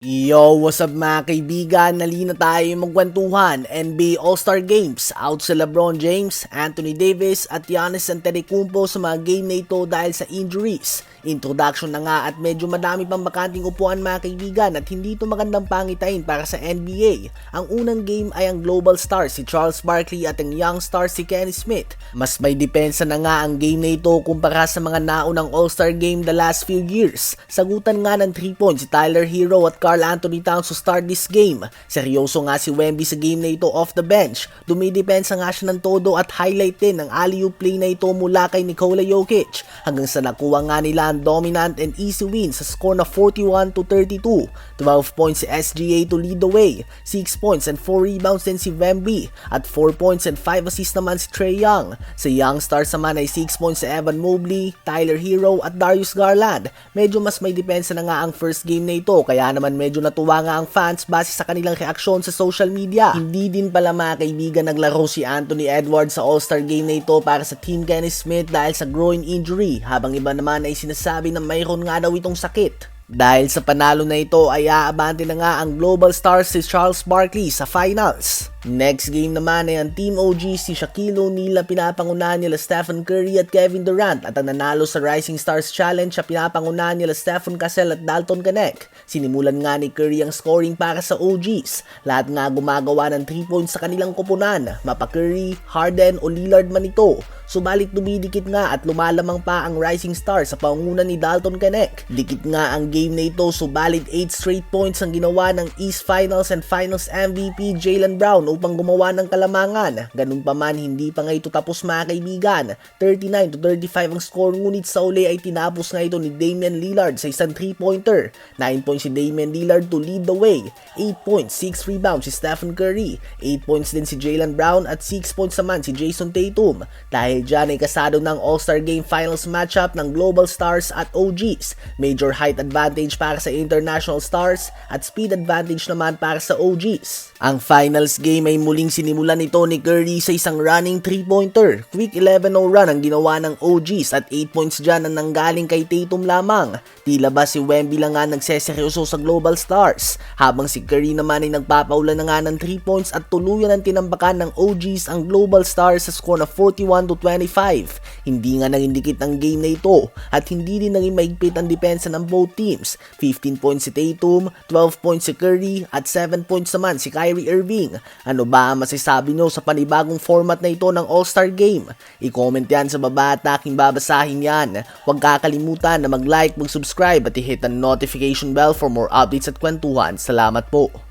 Yo, what's up mga kaibigan? Nalina tayo magkwentuhan. NBA All-Star Games. Out sa LeBron James, Anthony Davis at Giannis Antetokounmpo sa mga game na ito dahil sa injuries. Introduction na nga at medyo madami pang bakanting upuan mga kaibigan at hindi ito magandang pangitain para sa NBA. Ang unang game ay ang global star si Charles Barkley at ang young star si Kenny Smith. Mas may depensa na nga ang game na ito kumpara sa mga naunang All-Star game the last few years. Sagutan nga ng 3 points si Tyler Hero at Anthony Towns to start this game. Seryoso nga si Wemby sa game na ito off the bench. Dumidepensa nga siya ng todo at highlight din ang alley-oop play na ito mula kay Nikola Jokic hanggang sa nakuha nga nila ang dominant and easy win sa score na 41 to 32. 12 points si SGA to lead the way, 6 points and 4 rebounds din si Wemby at 4 points and 5 assists naman si Trey Young. Sa Young Stars naman ay 6 points si Evan Mobley, Tyler Hero at Darius Garland. Medyo mas may depensa na nga ang first game na ito kaya naman medyo natuwa nga ang fans base sa kanilang reaksyon sa social media. Hindi din pala mga kaibigan naglaro si Anthony Edwards sa All-Star game na ito para sa Team Kenny Smith dahil sa groin injury habang iba naman ay sinasabi na mayroon nga daw itong sakit. Dahil sa panalo na ito ay aabante na nga ang global star si Charles Barkley sa finals. Next game naman ay ang Team OG si Shaquille O'Neal na pinapangunahan nila Stephen Curry at Kevin Durant at ang nanalo sa Rising Stars Challenge sa pinapangunahan nila Stephen Cassell at Dalton Connect. Sinimulan nga ni Curry ang scoring para sa OGs. Lahat nga gumagawa ng 3 points sa kanilang koponan, mapa Curry, Harden o Lillard man ito. Subalit dumidikit nga at lumalamang pa ang Rising Stars sa pangunan ni Dalton Connect. Dikit nga ang game na ito subalit 8 straight points ang ginawa ng East Finals and Finals MVP Jalen Brown upang gumawa ng kalamangan. Ganun pa man, hindi pa nga ito tapos mga kaibigan. 39 to 35 ang score ngunit sa uli ay tinapos nga ito ni Damian Lillard sa isang 3-pointer. 9 points si Damian Lillard to lead the way. 8 points, 6 rebounds si Stephen Curry. 8 points din si Jalen Brown at 6 points naman si Jason Tatum. Dahil dyan ay kasado ng All-Star Game Finals matchup ng Global Stars at OGs. Major height advantage para sa International Stars at speed advantage naman para sa OGs. Ang finals game ay muling sinimulan nito ni Curry sa isang running 3-pointer. Quick 11-0 run ang ginawa ng OGs at 8 points dyan ang nanggaling kay Tatum lamang. Tila ba si Wemby lang nga nagseseryoso sa Global Stars habang si Curry naman ay nagpapaula na nga ng 3 points at tuluyan ang tinambakan ng OGs ang Global Stars sa score na 41 to 25. Hindi nga naging dikit ang game na ito at hindi din naging maigpit ang depensa ng both teams. 15 points si Tatum, 12 points si Curry at 7 points naman si Kyrie Irving. Ano ba ang masasabi nyo sa panibagong format na ito ng All-Star Game? I-comment yan sa baba at aking babasahin yan. Huwag kakalimutan na mag-like, mag-subscribe at i-hit ang notification bell for more updates at kwentuhan. Salamat po.